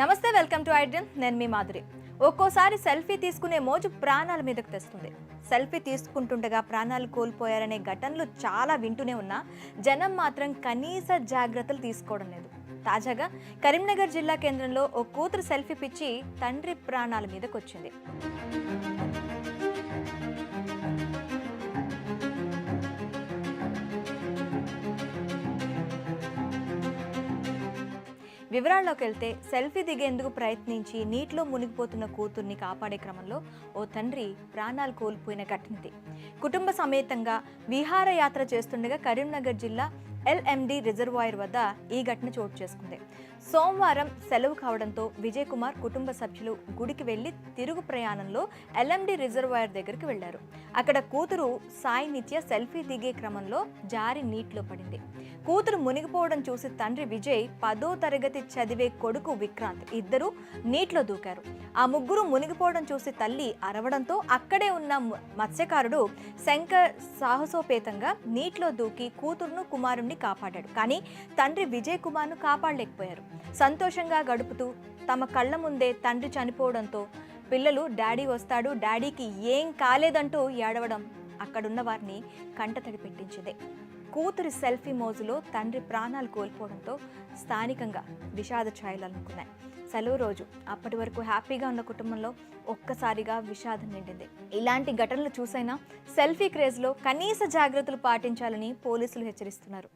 నమస్తే welcome to iDream. నేను మీ మాధురి. ఒక్కోసారి సెల్ఫీ తీసుకునే మోజు ప్రాణాల మీదకు తెస్తుంది. సెల్ఫీ తీసుకుంటుండగా ప్రాణాలు కోల్పోయారనే ఘటనలు చాలా వింటూనే ఉన్నా జనం మాత్రం కనీస జాగ్రత్తలు తీసుకోవడం లేదు. తాజాగా కరీంనగర్ జిల్లా కేంద్రంలో ఓ కూతురు సెల్ఫీ పిచ్చి తండ్రి ప్రాణాల మీదకు వివరాల్లోకి వెళ్తే సెల్ఫీ దిగేందుకు ప్రయత్నించి నీటిలో మునిగిపోతున్న కూతుర్ని కాపాడే క్రమంలో ఓ తండ్రి ప్రాణాలు కోల్పోయిన ఘటనది. కుటుంబ సమేతంగా విహారయాత్ర చేస్తుండగా కరీంనగర్ జిల్లా ఎల్ఎండి రిజర్వాయర్ వద్ద ఈ ఘటన చోటు చేసుకుంది. సోమవారం సెలవు కావడంతో విజయ్ కుమార్ కుటుంబ సభ్యులు గుడికి వెళ్ళి తిరుగు ప్రయాణంలో ఎల్ఎండి రిజర్వాయర్ దగ్గరికి వెళ్ళారు అక్కడ కూతురు సాయి నిత్య సెల్ఫీ దిగే క్రమంలో జారి నీటిలో పడింది. కూతురు మునిగిపోవడం చూసి తండ్రి విజయ్ పదో తరగతి చదివే కొడుకు విక్రాంత్ ఇద్దరు నీటిలో దూకారు. ఆ ముగ్గురు మునిగిపోవడం చూసి తల్లి అరవడంతో అక్కడే ఉన్న మత్స్యకారుడు శంకర్ సాహసోపేతంగా నీటిలో దూకి కూతురును కుమారుణ్ణి కాపాడాడు. కానీ తండ్రి విజయ్ కుమార్ను కాపాడలేకపోయారు. సంతోషంగా గడుపుతూ తమ కళ్ళ ముందే తండ్రి చనిపోవడంతో పిల్లలు డాడీ వస్తాడు డాడీకి ఏం కాలేదంటూ ఏడవడం అక్కడున్న వారిని కంటతడి పెట్టించింది. కూతురి సెల్ఫీ మోజులో తండ్రి ప్రాణాలు కోల్పోవడంతో స్థానికంగా విషాద ఛాయలు అనుకున్నాయి సెలవు రోజు అప్పటి వరకు హ్యాపీగా ఉన్న కుటుంబంలో ఒక్కసారిగా విషాదం నిండింది. ఇలాంటి ఘటనలు చూసైనా సెల్ఫీ క్రేజ్లో కనీస జాగ్రత్తలు పాటించాలని పోలీసులు హెచ్చరిస్తున్నారు.